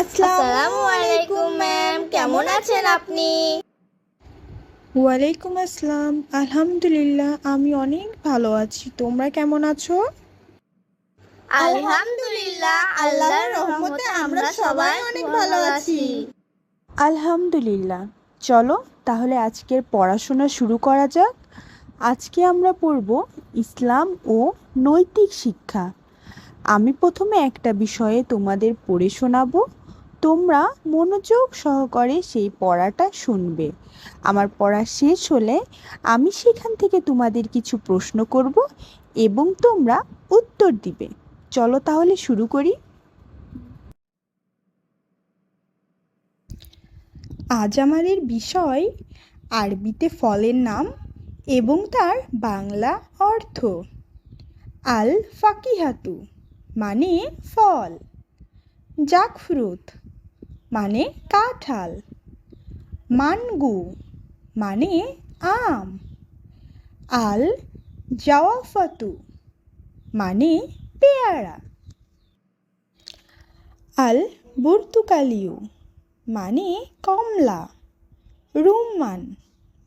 আসসালামু আলাইকুম ম্যাম কেমন আছেন আপনি ওয়ালাইকুম আসসালাম আলহামদুলিল্লাহ আমি অনেক ভালো আছি তোমরা কেমন আছো আলহামদুলিল্লাহ আল্লাহর রহমতে আমরা সবাই অনেক ভালো আছি। আলহামদুলিল্লাহ চলো তাহলে আজকের পড়াশোনা শুরু করা যাক। আজকে আমরা পড়ব ইসলাম ও নৈতিক শিক্ষা। আমি প্রথমে একটা বিষয়ে তোমাদের পড়ে শোনাবো। তোমরা মনোযোগ সহকারে সেই পড়াটা শুনবে। আমার পড়া শেষ হলে আমি সেখান থেকে তোমাদের কিছু প্রশ্ন করব এবং তোমরা উত্তর দিবে। চলো তাহলে শুরু করি। আজ আমাদের বিষয়, আরবিতে ফলের নাম এবং তার বাংলা অর্থ। আল ফাকিহাতু মানে ফল। জাকফ্রুত মানে কাঁঠাল। মানগু মানে আম। আল জাওয়াফাতু মানে পেয়ারা। আল বুর্তুকালিউ মানে কমলা। রুম্মান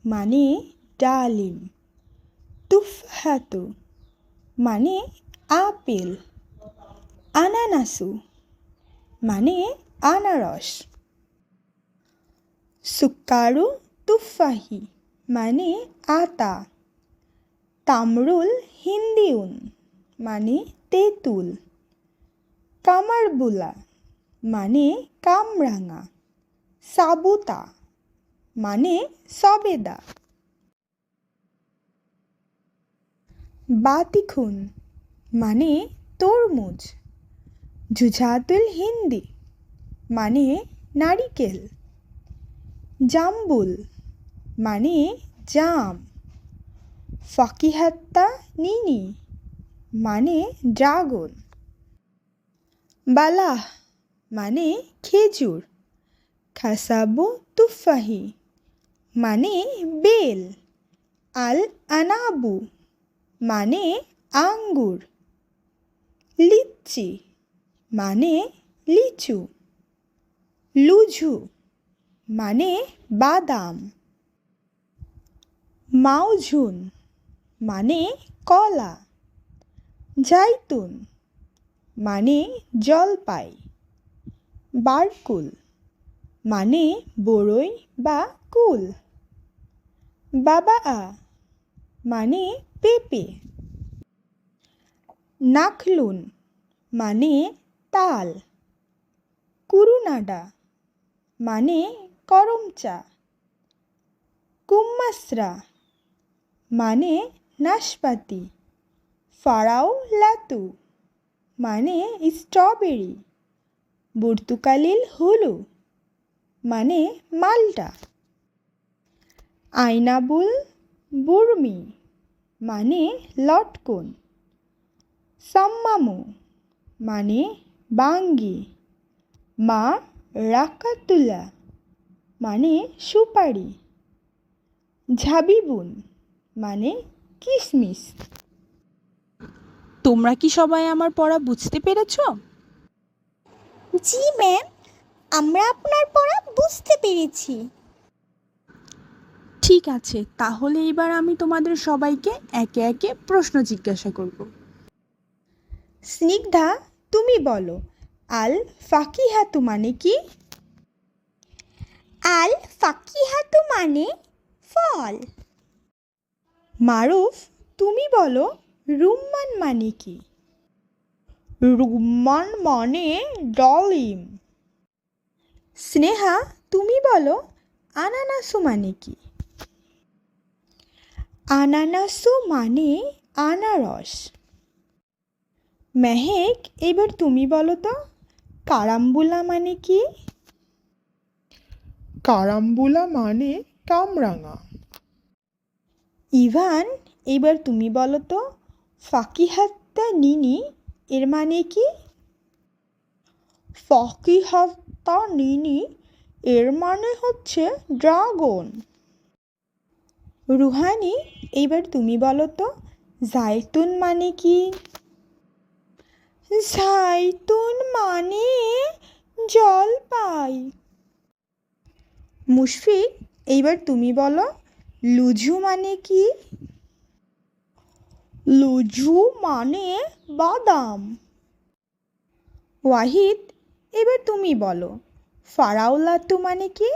মানে ডালিম। তুফহাতু মানে আপেল। আনানাসু মানে আনারস। সুক্কারু তুফাহি মানে আতা। তামরুল হিন্দিউন মানে তেঁতুল। কামারবুলা মানে কামরাঙা। সাবুতা মানে সবেদা। বাতিখুন মানে তরমুজ। জুঝাতুল হিন্দি মানে নারিকেল। জাম্বুল মানে জাম। ফাকিহাত্তা নিনি মানে ড্রাগন। বালাহ মানে খেজুর। খাসাবু তুফাহি মানে বেল। আল আনাবু মানে আঙ্গুর। লিচি মানে লিচু। লুঝু মানে বাদাম। মাউঝুন মানে কলা। জাইতুন মানে জলপাই। বারকুল মানে বড়ই বা কুল। বাবা আ মানে পেঁপে। নাখলুন মানে তাল। কুরুনাডা মানে করমচা কুম্মাসরা মানে নাশপাতি। ফারাও লাতু মানে স্ট্রবেরি। বুর্তুকালিল হুলু মানে মালটা আইনাবুল বুর্মি মানে লটকন সাম্মামু মানে বাঙ্গি। মা রাকাতুলা মানে সুপারি। ঝাবিবুন মানে কিশমিশ তোমরা কি সবাই আমার পড়া বুঝতে পেরেছ? জি ম্যাম আমরা আপনার পড়া বুঝতে পেরেছি। ঠিক আছে তাহলে এবার আমি তোমাদের সবাইকে একে একে প্রশ্ন জিজ্ঞাসা করব। স্নিগ্ধা তুমি বলো আল ফাকিহাতু মানে কি? আল ফাকিহাতু মানে ফল। মারুফ তুমি বলো রুম্মান মানে কি? রুম্মান মানে ডলিম। স্নেহা তুমি বলো আনানাসু মানে কি? আনানাসু মানে আনারস। মেহেক এবার তুমি বলো তো কারাম্বুলা মানে কি? কারাম্বুলা মানে কামরাঙা। ইভান এবার তুমি বলো তো ফাকিহাত্তা নিনি এর মানে কি? ফকিহাত্তা নিনি এর মানে হচ্ছে ড্রাগন। রুহানি এইবার তুমি বলো তো, জাইতুন মানে কি? জাইতুন মানে জলপাই। মুশফিক, এইবার তুমি বলো লুজু মানে কি? লুজু মানে বাদাম। ওয়াহিদ, এবার তুমি বলো ফারাও লাত্তু মানে কি?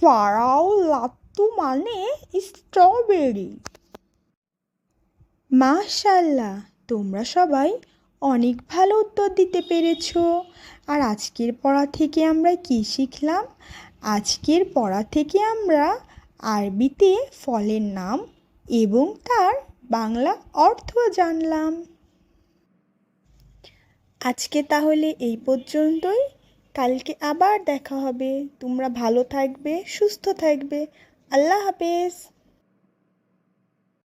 ফারাও লাত্তু মানে স্ট্রবেরি মাশাল্লাহ, তোমরা সবাই অনেক ভালো উত্তর দিতে পেরেছ। আর আজকের পড়া থেকে আমরা কি শিখলাম? আজকের পড়া থেকে আমরা আরবিতে ফলের নাম এবং তার বাংলা অর্থ জানলাম। আজকে তাহলে এই পর্যন্তই। কালকে আবার দেখা হবে। তোমরা ভালো থাকবে, সুস্থ থাকবে। अल्लाह हाफिज़।